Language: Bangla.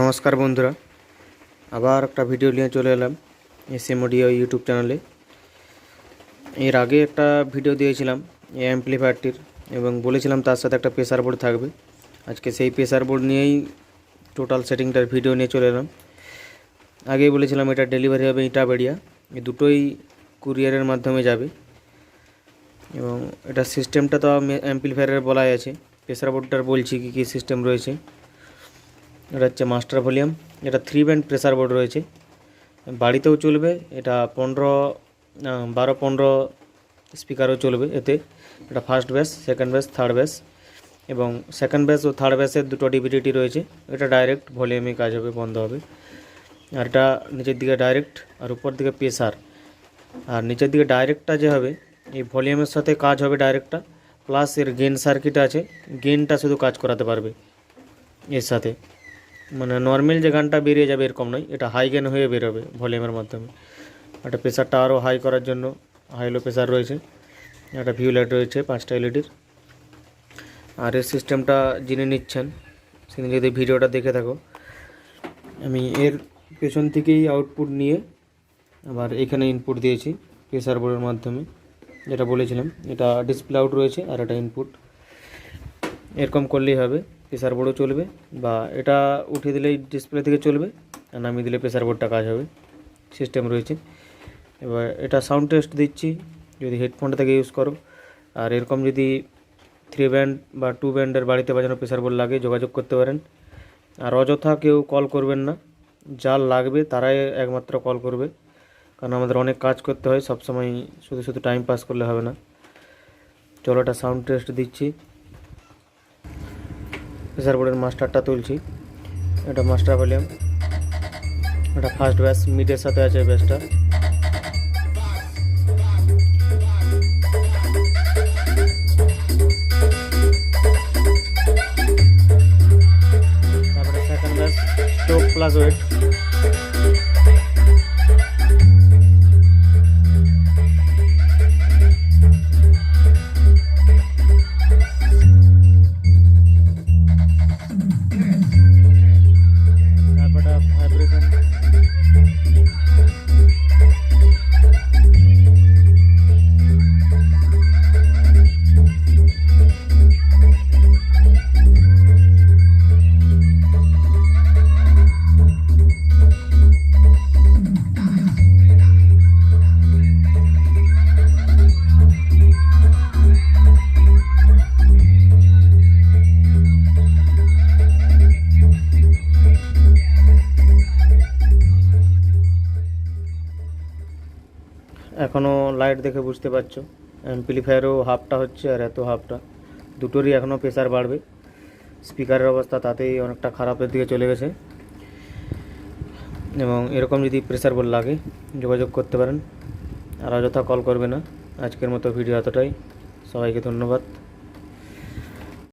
নমস্কার বন্ধুরা, আবার একটা ভিডিও নিয়ে চলে এলাম এস এম অডিও ইউটিউব চ্যানেলে এর আগে একটা ভিডিও দিয়েছিলাম এই অ্যাম্পলিফায়ারটির এবং বলেছিলাম তার সাথে একটা প্রেসার বোর্ড থাকবে। আজকে সেই প্রেসার বোর্ড নিয়েই টোটাল সেটিংটার ভিডিও নিয়ে চলে এলাম। আগেই বলেছিলাম এটা ডেলিভারি হবে ইটাবেড়িয়া এই দুটোই কুরিয়ারের মাধ্যমে যাবে। এবং এটা সিস্টেমটা তো অ্যাম্পলিফায়ারের বলাই আছে। প্রেসার বোর্ডটার বলছি কী কী সিস্টেম রয়েছে। এটা হচ্ছে মাস্টার ভলিউম। এটা থ্রি ব্যান্ড প্রেসার বোর্ড রয়েছে। বাড়িতেও চলবে। এটা পনেরো বারো, পনেরো স্পিকারও চলবে এতে। এটা ফার্স্ট ব্যাস সেকেন্ড ব্যাস থার্ড ব্যাস এবং সেকেন্ড ব্যাস ও থার্ড ব্যাসের দুটো ডিভিডিটি রয়েছে। এটা ডাইরেক্ট ভলিউমে কাজ হবে, বন্ধ হবে। আর এটা নিচের দিকে ডাইরেক্ট আর উপর দিকে প্রেসার আর নিচের দিকে ডাইরেক্টটা যে হবে, এই ভলিউমের সাথে কাজ হবে ডাইরেক্টটা প্লাস এর গেন সার্কিট আছে। গেনটা শুধু কাজ করাতে পারবে। এর সাথে। মানে নর্মাল যে গানটা বেরিয়ে যাবে এরকম নয়, এটা হাই গেন হয়ে বেরোবে ভলিউমের মাধ্যমে। একটা প্রেশারটা আরও হাই করার জন্য হাই লো প্রেসার রয়েছে। একটা ভিউ লাইট রয়েছে পাঁচটা এলইডির আর এর সিস্টেমটা যিনি নিচ্ছেন, তিনি যদি ভিডিওটা দেখে থাকো, আমি এর পেছন থেকেই আউটপুট নিয়ে আবার এখানে ইনপুট দিয়েছি প্রেসার বোর্ডের মাধ্যমে। যেটা বলেছিলাম, এটা ডিসপ্লে আউট রয়েছে আর এটা ইনপুট এরকম করলেই হবে। প্রেসার বোর্ডও চলবে বা এটা উঠিয়ে দিলেই ডিসপ্লে থেকে চলবে আর নামিয়ে দিলে প্রেসার বোর্ডটা কাজ হবে। সিস্টেম রয়েছে। এবার এটা সাউন্ড টেস্ট দিচ্ছি, যদি হেডফোনটা থেকে ইউজ করো। আর এরকম যদি থ্রি ব্যান্ড বা টু ব্যান্ডের বাড়িতে বাজানো প্রেসার বোর্ড লাগে, যোগাযোগ করতে পারেন। আর অযথা কেউ কল করবেন না। যার লাগবে তারাই একমাত্র কল করবে। কারণ আমাদের অনেক কাজ করতে হয়, সবসময় শুধু শুধু টাইম পাস করলে হবে না। চলো এটা সাউন্ড টেস্ট দিচ্ছি। প্রেসার বোর্ডের মাস্টারটা তুলছি। এটা মাস্টার ভলিউম এটা ফার্স্ট ব্যাস মিডের সাথে আছে ব্যাসটা তারপরে second bass stroke plus wait এখনও লাইট দেখে বুঝতে পারছ। অ্যাম্পলিফায়ারও হাফটা হচ্ছে আর এত হাফটা দুটোরই এখনও প্রেশার বাড়বে। স্পিকারের অবস্থা তাতেই অনেকটা খারাপের দিকে চলে গেছে। এবং এরকম যদি প্রেশার বল লাগে, যোগাযোগ করতে পারেন। আর অযথা কল করবে না। আজকের মতো ভিডিও এতটাই। সবাইকে ধন্যবাদ।